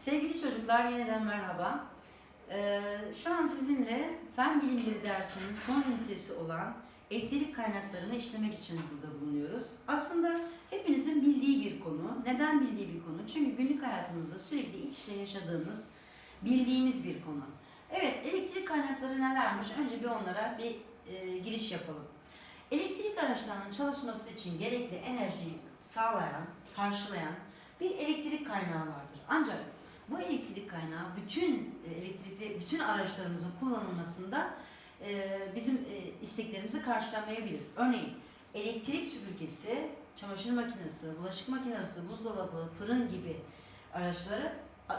Sevgili çocuklar yeniden merhaba. Ee, şu an sizinle fen bilimleri dersinin son ünitesi olan elektrik kaynaklarını işlemek için burada bulunuyoruz. Aslında hepinizin bildiği bir konu. Neden bildiği bir konu? Çünkü günlük hayatımızda sürekli iç içe yaşadığımız, bildiğimiz bir konu. Evet, elektrik kaynakları nelermiş? Önce bir onlara bir e, giriş yapalım. Elektrik araçlarının çalışması için gerekli enerjiyi sağlayan, karşılayan bir elektrik kaynağı vardır. Ancak bu elektrik kaynağı bütün e, elektrikli bütün araçlarımızın kullanılmasında e, bizim e, isteklerimizi karşılamayabilir. Örneğin elektrik süpürgesi, çamaşır makinesi, bulaşık makinesi, buzdolabı, fırın gibi araçları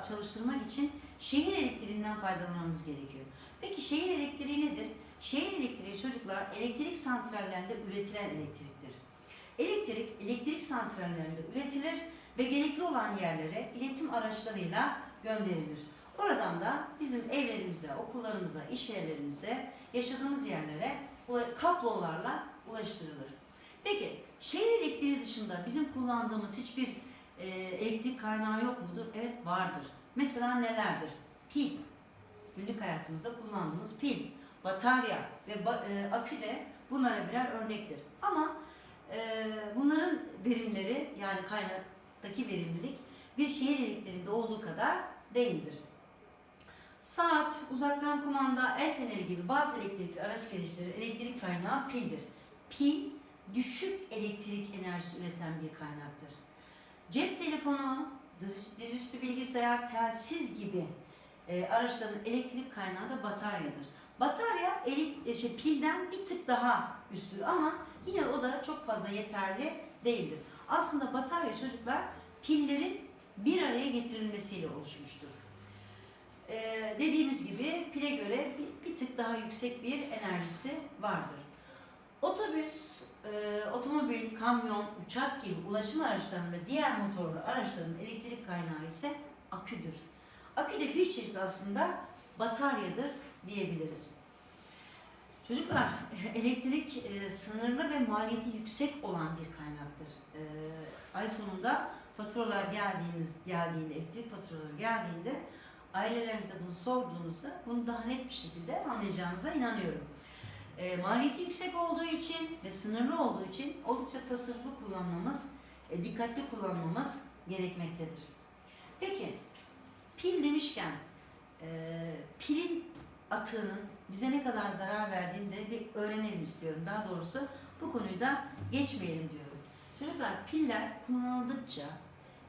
çalıştırmak için şehir elektriğinden faydalanmamız gerekiyor. Peki şehir elektriği nedir? Şehir elektriği çocuklar elektrik santrallerinde üretilen elektriktir. Elektrik elektrik santrallerinde üretilir ve gerekli olan yerlere iletim araçlarıyla gönderilir. Oradan da bizim evlerimize, okullarımıza, iş yerlerimize, yaşadığımız yerlere kablolarla ulaştırılır. Peki şehir elektriği dışında bizim kullandığımız hiçbir e, elektrik kaynağı yok mudur? Evet vardır. Mesela nelerdir? Pil. Günlük hayatımızda kullandığımız pil, batarya ve ba- e, akü de bunlara birer örnektir. Ama e, bunların verimleri yani kaynaktaki verimlilik bir şehir elektriğinde olduğu kadar değildir. Saat, uzaktan kumanda, el feneri gibi bazı elektrikli araç gelişleri elektrik kaynağı pildir. Pil, düşük elektrik enerjisi üreten bir kaynaktır. Cep telefonu, diz- dizüstü bilgisayar, telsiz gibi e, araçların elektrik kaynağı da bataryadır. Batarya elek- e, şey, pilden bir tık daha üstü ama yine o da çok fazla yeterli değildir. Aslında batarya çocuklar pillerin bir araya getirilmesiyle oluşmuştur. Ee, dediğimiz gibi pile göre bir, bir tık daha yüksek bir enerjisi vardır. Otobüs, e, otomobil, kamyon, uçak gibi ulaşım araçlarının ve diğer motorlu araçların elektrik kaynağı ise aküdür. Akü de bir çeşit aslında bataryadır diyebiliriz. Çocuklar, elektrik e, sınırlı ve maliyeti yüksek olan bir kaynaktır. E, ay sonunda faturalar geldiğiniz geldiğinde, elektrik faturaları geldiğinde ailelerinize bunu sorduğunuzda bunu daha net bir şekilde anlayacağınıza inanıyorum. E, maliyeti yüksek olduğu için ve sınırlı olduğu için oldukça tasarruflu kullanmamız, e, dikkatli kullanmamız gerekmektedir. Peki, pil demişken e, pilin atığının bize ne kadar zarar verdiğini de bir öğrenelim istiyorum. Daha doğrusu bu konuyu da geçmeyelim diyorum. Çocuklar piller kullanıldıkça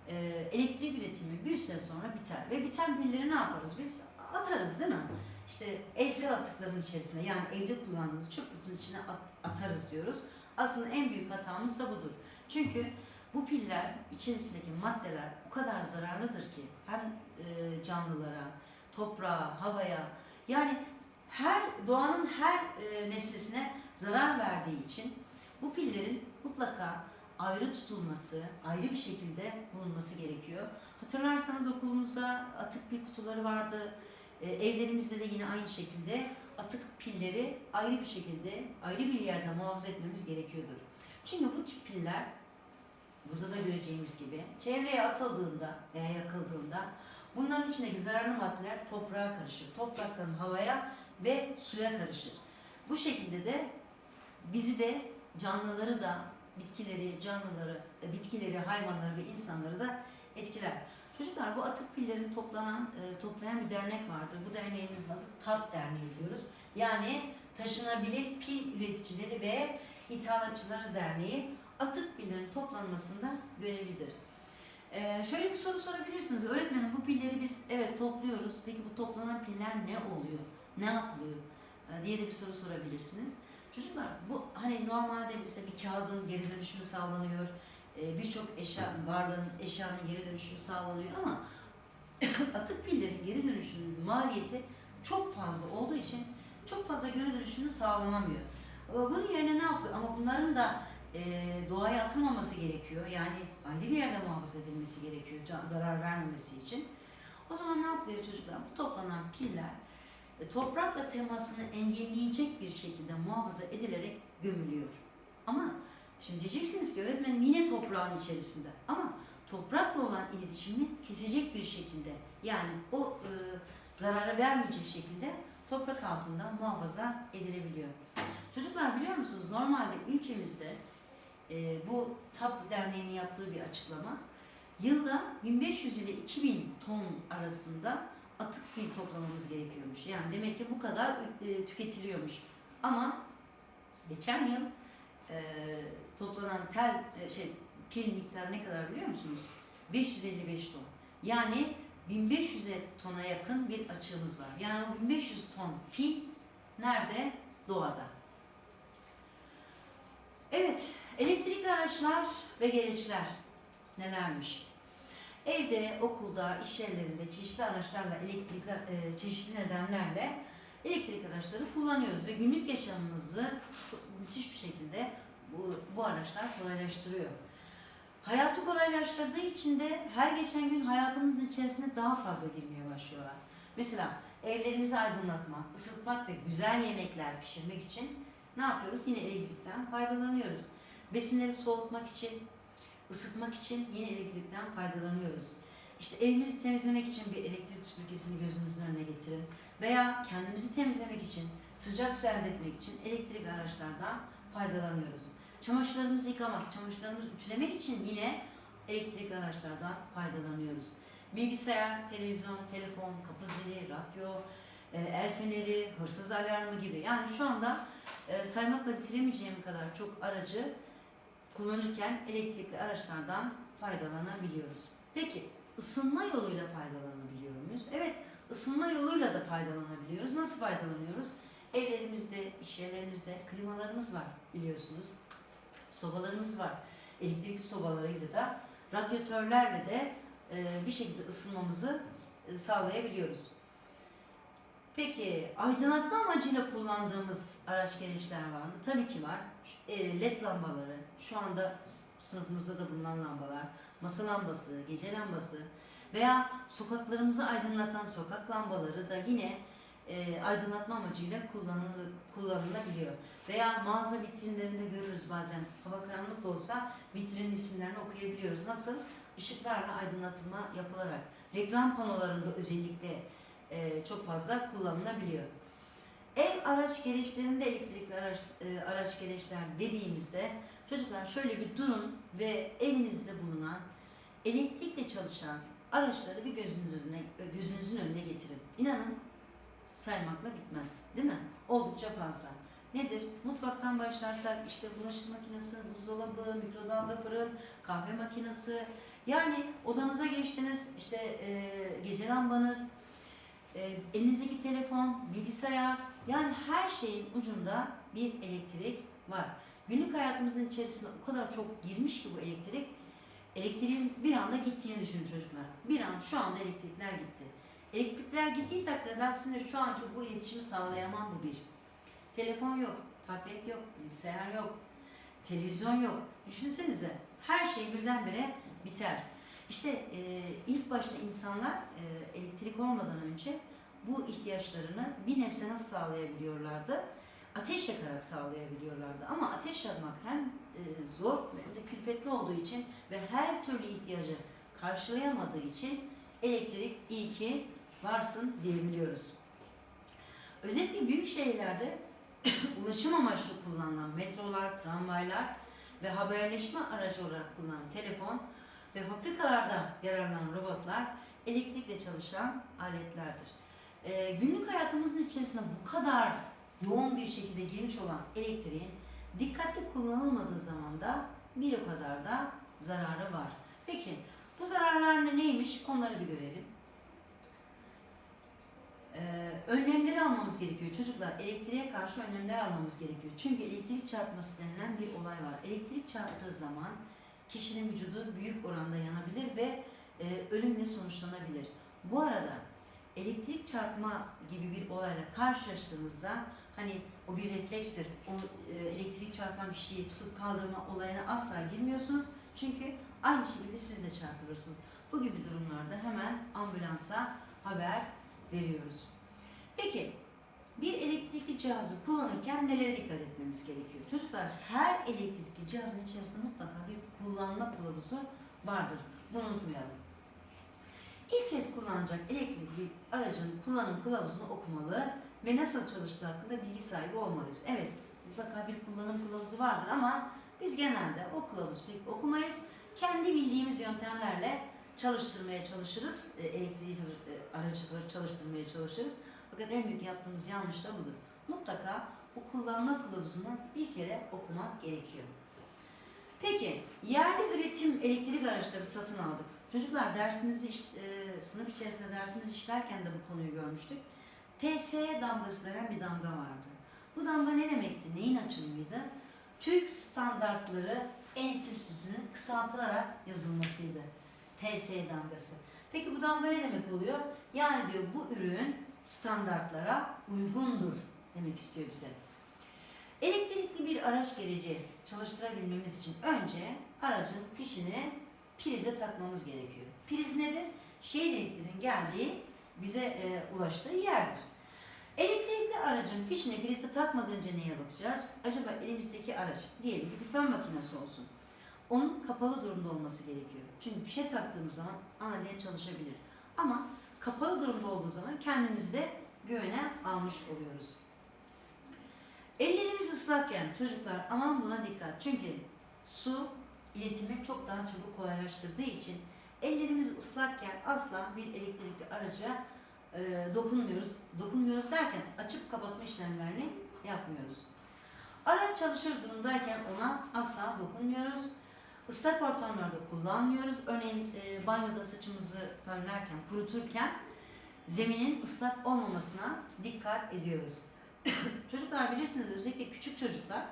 e, elektrik üretimi bir süre sonra biter. Ve biten pilleri ne yaparız biz? Atarız değil mi? İşte evsel atıkların içerisine yani evde kullandığımız çöp kutunun içine at- atarız diyoruz. Aslında en büyük hatamız da budur. Çünkü bu piller içerisindeki maddeler o kadar zararlıdır ki hem e, canlılara, toprağa, havaya yani her doğanın her e, nesnesine zarar verdiği için bu pillerin mutlaka ayrı tutulması, ayrı bir şekilde bulunması gerekiyor. Hatırlarsanız okulumuzda atık pil kutuları vardı. E, evlerimizde de yine aynı şekilde atık pilleri ayrı bir şekilde, ayrı bir yerde muhafaza etmemiz gerekiyordur. Çünkü bu tip piller burada da göreceğimiz gibi çevreye atıldığında veya yakıldığında bunların içindeki zararlı maddeler toprağa karışır. Topraktan havaya ve suya karışır. Bu şekilde de bizi de canlıları da bitkileri, canlıları, e, bitkileri, hayvanları ve insanları da etkiler. Çocuklar bu atık pillerin toplanan, e, toplayan bir dernek vardır. Bu derneğimizin adı TAP Derneği diyoruz. Yani Taşınabilir Pil Üreticileri ve İthalatçıları Derneği atık pillerin toplanmasında görevlidir. Ee, şöyle bir soru sorabilirsiniz. Öğretmenim bu pilleri biz evet topluyoruz. Peki bu toplanan piller ne oluyor? Ne yapılıyor? Ee, diye de bir soru sorabilirsiniz. Çocuklar bu hani normalde mesela bir kağıdın geri dönüşümü sağlanıyor. Ee, Birçok eşya, varlığın, eşyanın geri dönüşümü sağlanıyor ama atık pillerin geri dönüşümünün maliyeti çok fazla olduğu için çok fazla geri dönüşümü sağlanamıyor. Ee, Bunun yerine ne yapıyor? Ama bunların da e, doğaya atılmaması gerekiyor. Yani ayrı bir yerde muhafaza edilmesi gerekiyor zarar vermemesi için. O zaman ne yapılıyor çocuklar? Bu toplanan piller e, toprakla temasını engelleyecek bir şekilde muhafaza edilerek gömülüyor. Ama şimdi diyeceksiniz ki öğretmenim yine toprağın içerisinde. Ama toprakla olan iletişimini kesecek bir şekilde yani o e, zarara vermeyecek şekilde toprak altında muhafaza edilebiliyor. Çocuklar biliyor musunuz normalde ülkemizde e, bu TAP Derneği'nin yaptığı bir açıklama yılda 1500 ile 2000 ton arasında atık pil toplamamız gerekiyormuş. Yani demek ki bu kadar e, tüketiliyormuş. Ama geçen yıl e, toplanan tel e, şey pil miktarı ne kadar biliyor musunuz? 555 ton. Yani 1500 tona yakın bir açığımız var. Yani o 1500 ton pil nerede? Doğada. Evet, elektrikli araçlar ve gereçler nelermiş? Evde, okulda, iş yerlerinde çeşitli araçlarla, elektrikli, e, çeşitli nedenlerle elektrik araçları kullanıyoruz ve günlük yaşamımızı müthiş bir şekilde bu, bu araçlar kolaylaştırıyor. Hayatı kolaylaştırdığı için de her geçen gün hayatımızın içerisine daha fazla girmeye başlıyorlar. Mesela evlerimizi aydınlatmak, ısıtmak ve güzel yemekler pişirmek için ne yapıyoruz? Yine elektrikten faydalanıyoruz. Besinleri soğutmak için, ısıtmak için yine elektrikten faydalanıyoruz. İşte evimizi temizlemek için bir elektrik süpürgesini gözünüzün önüne getirin. Veya kendimizi temizlemek için, sıcak su elde etmek için elektrik araçlardan faydalanıyoruz. Çamaşırlarımızı yıkamak, çamaşırlarımızı ütülemek için yine elektrik araçlardan faydalanıyoruz. Bilgisayar, televizyon, telefon, kapı zili, radyo, e, el feneri, hırsız alarmı gibi. Yani şu anda e, saymakla bitiremeyeceğim kadar çok aracı kullanırken elektrikli araçlardan faydalanabiliyoruz. Peki ısınma yoluyla faydalanabiliyor muyuz? Evet, ısınma yoluyla da faydalanabiliyoruz. Nasıl faydalanıyoruz? Evlerimizde, iş yerlerimizde klimalarımız var biliyorsunuz. Sobalarımız var. Elektrikli sobalarıyla da, radyatörlerle de bir şekilde ısınmamızı sağlayabiliyoruz. Peki aydınlatma amacıyla kullandığımız araç gereçler var mı? Tabii ki var. E, LED lambaları, şu anda sınıfımızda da bulunan lambalar, masa lambası, gece lambası veya sokaklarımızı aydınlatan sokak lambaları da yine e, aydınlatma amacıyla kullanılabiliyor. Veya mağaza vitrinlerinde görürüz bazen hava karanlık da olsa vitrinin isimlerini okuyabiliyoruz. Nasıl? Işıklarla aydınlatılma yapılarak. Reklam panolarında özellikle e, çok fazla kullanılabiliyor. Ev araç gereçlerinde elektrikli araç, e, araç gereçler dediğimizde çocuklar şöyle bir durun ve evinizde bulunan elektrikle çalışan araçları bir gözünüzün önüne, gözünüzün önüne getirin. İnanın saymakla bitmez değil mi? Oldukça fazla. Nedir? Mutfaktan başlarsak işte bulaşık makinesi, buzdolabı, mikrodalga fırın, kahve makinesi. Yani odanıza geçtiniz işte e, gece lambanız, e, elinizdeki telefon, bilgisayar yani her şeyin ucunda bir elektrik var. Günlük hayatımızın içerisinde o kadar çok girmiş ki bu elektrik. Elektriğin bir anda gittiğini düşünün çocuklar. Bir an şu anda elektrikler gitti. Elektrikler gittiği takdirde ben sizinle şu anki bu iletişimi sağlayamam bu bir. Telefon yok, tablet yok, bilgisayar yok, televizyon yok. Düşünsenize her şey birdenbire biter. İşte e, ilk başta insanlar e, elektrik olmadan önce bu ihtiyaçlarını bir nebze nasıl sağlayabiliyorlardı? Ateş yakarak sağlayabiliyorlardı. Ama ateş yakmak hem e, zor hem de külfetli olduğu için ve her türlü ihtiyacı karşılayamadığı için elektrik iyi ki varsın diyebiliyoruz. Özellikle büyük şehirlerde ulaşım amaçlı kullanılan metrolar, tramvaylar ve haberleşme aracı olarak kullanılan telefon ve fabrikalarda yararlanan robotlar elektrikle çalışan aletlerdir. Ee, günlük hayatımızın içerisinde bu kadar yoğun bir şekilde girmiş olan elektriğin dikkatli kullanılmadığı zaman da bir o kadar da zararı var. Peki bu zararlar ne- neymiş? Onları bir görelim. Ee, önlemleri almamız gerekiyor. Çocuklar elektriğe karşı önlemler almamız gerekiyor. Çünkü elektrik çarpması denilen bir olay var. Elektrik çarptığı zaman kişinin vücudu büyük oranda yanabilir ve e, ölümle sonuçlanabilir. Bu arada elektrik çarpma gibi bir olayla karşılaştığınızda hani o bir reflekstir. O e, elektrik çarpan kişiyi tutup kaldırma olayına asla girmiyorsunuz. Çünkü aynı şekilde siz de çarpılırsınız. Bu gibi durumlarda hemen ambulansa haber veriyoruz. Peki bir elektrikli cihazı kullanırken nelere dikkat etmemiz gerekiyor? Çocuklar her elektrikli cihazın içerisinde mutlaka bir kullanma kılavuzu vardır. Bunu unutmayalım. İlk kez kullanacak elektrikli aracın kullanım kılavuzunu okumalı ve nasıl çalıştığı hakkında bilgi sahibi olmalıyız. Evet, mutlaka bir kullanım kılavuzu vardır ama biz genelde o kılavuzu pek okumayız. Kendi bildiğimiz yöntemlerle çalıştırmaya çalışırız, e, elektriği çalış- e, aracıları çalıştırmaya çalışırız. Fakat en büyük yaptığımız yanlış da budur. Mutlaka o kullanma kılavuzunu bir kere okumak gerekiyor. Peki, yerli üretim elektrik araçları satın aldık. Çocuklar dersimizi, e, sınıf içerisinde dersimizi işlerken de bu konuyu görmüştük. TSE damgası denen bir damga vardı. Bu damga ne demekti? Neyin açılımıydı? Türk Standartları Enstitüsü'nün kısaltılarak yazılmasıydı. TSE damgası. Peki bu damga ne demek oluyor? Yani diyor bu ürün standartlara uygundur demek istiyor bize. Elektrikli bir araç gereci çalıştırabilmemiz için önce aracın fişini prize takmamız gerekiyor. Priz nedir? Şehir elektriğinin geldiği, bize e, ulaştığı yerdir. Elektrikli aracın fişini prize takmadan önce neye bakacağız? Acaba elimizdeki araç, diyelim ki bir fön makinesi olsun. Onun kapalı durumda olması gerekiyor. Çünkü fişe taktığımız zaman aniden çalışabilir. Ama kapalı durumda olduğu zaman kendimizi de güvene almış oluyoruz. Ellerimiz ıslakken çocuklar aman buna dikkat. Çünkü su iletimi çok daha çabuk kolaylaştırdığı için ellerimiz ıslakken asla bir elektrikli araca e, dokunmuyoruz. Dokunmuyoruz derken açıp kapatma işlemlerini yapmıyoruz. Araç çalışır durumdayken ona asla dokunmuyoruz. Islak ortamlarda kullanmıyoruz. Örneğin e, banyoda saçımızı fönlerken, kuruturken zeminin ıslak olmamasına dikkat ediyoruz. çocuklar bilirsiniz özellikle küçük çocuklar,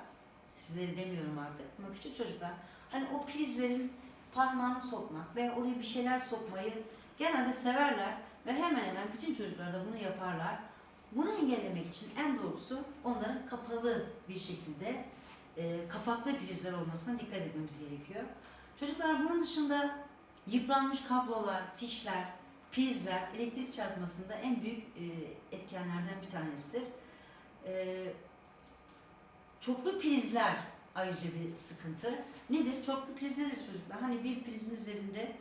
sizleri demiyorum artık ama küçük çocuklar hani o prizlerin parmağını sokmak ve oraya bir şeyler sokmayı genelde severler ve hemen hemen bütün çocuklar da bunu yaparlar. Bunu engellemek için en doğrusu onların kapalı bir şekilde e, kapaklı prizler olmasına dikkat etmemiz gerekiyor. Çocuklar bunun dışında yıpranmış kablolar, fişler, prizler elektrik çarpmasında en büyük e, etkenlerden bir tanesidir. E, çoklu prizler ayrıca bir sıkıntı. Nedir? Çoklu priz nedir çocuklar? Hani bir prizin üzerinde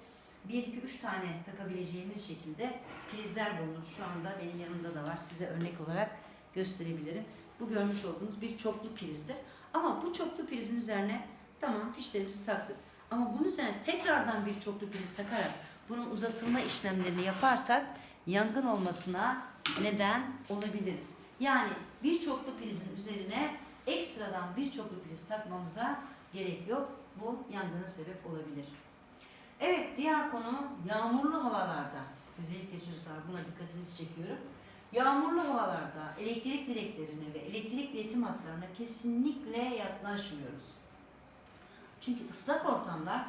1, 2, 3 tane takabileceğimiz şekilde prizler bulunur. Şu anda benim yanımda da var. Size örnek olarak gösterebilirim. Bu görmüş olduğunuz bir çoklu prizdir. Ama bu çoklu prizin üzerine tamam fişlerimizi taktık. Ama bunun üzerine tekrardan bir çoklu priz takarak bunun uzatılma işlemlerini yaparsak yangın olmasına neden olabiliriz. Yani bir çoklu prizin üzerine ekstradan bir çoklu priz takmamıza gerek yok. Bu yangına sebep olabilir. Evet diğer konu yağmurlu havalarda. Özellikle çocuklar buna dikkatinizi çekiyorum. Yağmurlu havalarda elektrik direklerine ve elektrik iletim hatlarına kesinlikle yaklaşmıyoruz. Çünkü ıslak ortamlar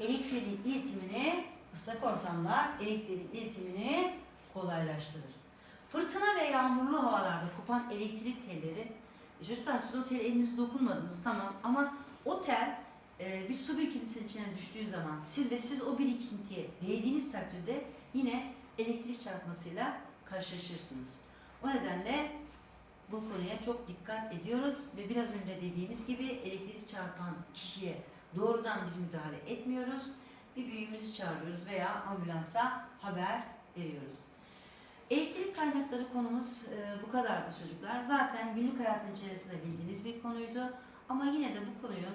elektriğin iletimini ıslak ortamlar elektriğin iletimini kolaylaştırır. Fırtına ve yağmurlu havalarda kopan elektrik telleri e çocuklar siz o tel elinizi dokunmadınız tamam ama o tel e, bir su birikintisinin içine düştüğü zaman siz de siz o birikintiye değdiğiniz takdirde yine elektrik çarpmasıyla karşılaşırsınız. O nedenle bu konuya çok dikkat ediyoruz ve biraz önce dediğimiz gibi elektrik çarpan kişiye doğrudan biz müdahale etmiyoruz. Bir büyüğümüzü çağırıyoruz veya ambulansa haber veriyoruz. Elektrik kaynakları konumuz e, bu kadardı çocuklar. Zaten günlük hayatın içerisinde bildiğiniz bir konuydu. Ama yine de bu konuyu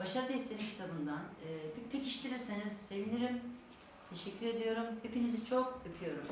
Başarı Defteri kitabından e, bir pekiştirirseniz sevinirim. Teşekkür ediyorum. Hepinizi çok öpüyorum.